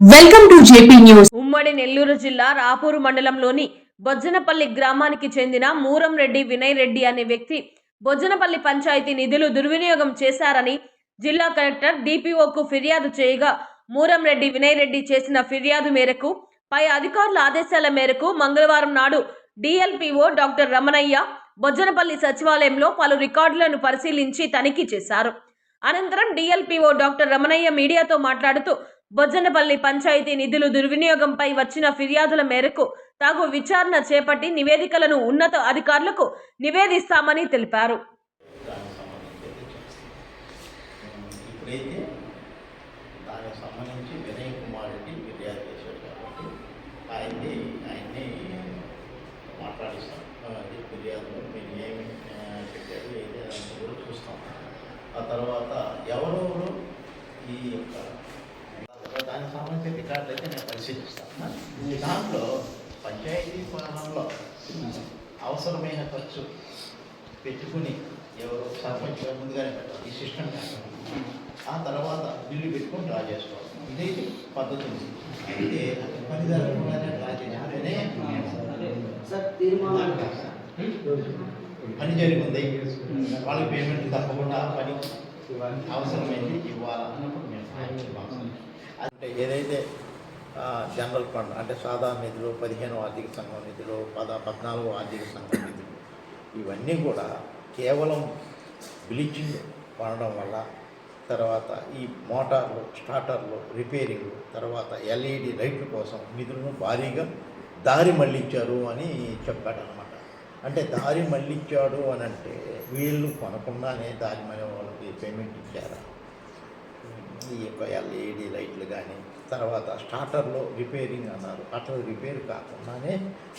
Welcome to JP news ఉమ్మడి నెల్లూరు జిల్లా రాపూరు మండలంలోని బొజ్జనపల్లి గ్రామానికి చెందిన మూరం రెడ్డి వినయ్ రెడ్డి అనే వ్యక్తి బొజ్జనపల్లి పంచాయతీ నిధులు దుర్వినియోగం చేశారని జిల్లా కలెక్టర్ డిపిఓకు ఫిర్యాదు చేయగా మూరం రెడ్డి వినయ్ రెడ్డి చేసిన ఫిర్యాదు మేరకు పై అధికారుల ఆదేశాల మేరకు మంగళవారం నాడు డిఎల్పిఓ డాక్టర్ రమణయ్య బొజ్జనపల్లి సచివాలయంలో పలు రికార్డులను పరిశీలించి తనిఖీ చేశారు. అనంతరం డిఎల్పిఓ డాక్టర్ రమణయ్య మీడియాతో మాట్లాడుతూ బొజ్జనపల్లి పంచాయతీ నిధులు దుర్వినియోగంపై వచ్చిన ఫిర్యాదుల మేరకు తాగు విచారణ చేపట్టి నివేదికలను ఉన్నత అధికారులకు నివేదిస్తామని తెలిపారు. ఆ, తర్వాత ఎవరెవరు ఈ యొక్క అయితే నేను పరిశీలిస్తాను. దాంట్లో పంచాయతీ పాలనలో అవసరమైన ఖర్చు పెట్టుకుని ఎవరు సర్పంచ్ గారు ముందుగానే పెట్టాలి. ఈ సిస్టమ్ ఆ తర్వాత బిల్లు పెట్టుకొని డ్రా చేసుకోవాలి. ఇదైతే పద్ధతి. ఉంది అయితే పని జరగకుండానే డ్రా చేయాలనే పని జరిగింది. వాళ్ళకి పేమెంట్ తప్పకుండా పని అవసరమైంది. ఇవ్వాలన్నప్పుడు మేము. అంటే ఏదైతే జనరల్ ఫండ్ అంటే సాధారణ నిధులు పదిహేను ఆర్థిక సంఘం నిధులు పద పద్నాలుగు ఆర్థిక సంఘం నిధులు ఇవన్నీ కూడా కేవలం బ్లీచింగ్ వాడడం వల్ల తర్వాత ఈ మోటార్లు స్టార్టర్లు రిపేరింగ్ తర్వాత ఎల్ఈడి లైట్ల కోసం నిధులను భారీగా దారి మళ్ళించారు అని చెప్పాడనమాట అంటే దారి మళ్ళించాడు అని అంటే వీళ్ళు కొనకుండానే దారి మళ్ళీ వాళ్ళకి పేమెంట్ ఇచ్చారా? ఈ యొక్క ఎల్ఈడి లైట్లు కానీ తర్వాత స్టార్టర్లో రిపేరింగ్ అన్నారు. అట్లా రిపేర్ కాకుండానే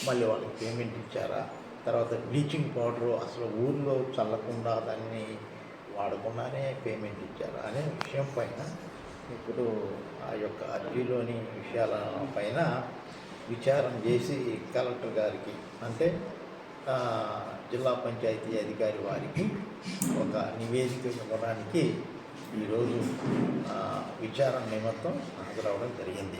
మళ్ళీ వాళ్ళకి పేమెంట్ ఇచ్చారా? తర్వాత బ్లీచింగ్ పౌడరు అసలు ఊర్లో చల్లకుండా దాన్ని వాడకుండానే పేమెంట్ ఇచ్చారా అనే విషయం పైన ఇప్పుడు ఆ యొక్క అర్జీలోని విషయాల పైన విచారం చేసి కలెక్టర్ గారికి అంటే జిల్లా పంచాయతీ అధికారి వారికి ఒక నివేదిక ఇవ్వడానికి ఈరోజు విచారణ నిమిత్తం హాజరవడం జరిగింది.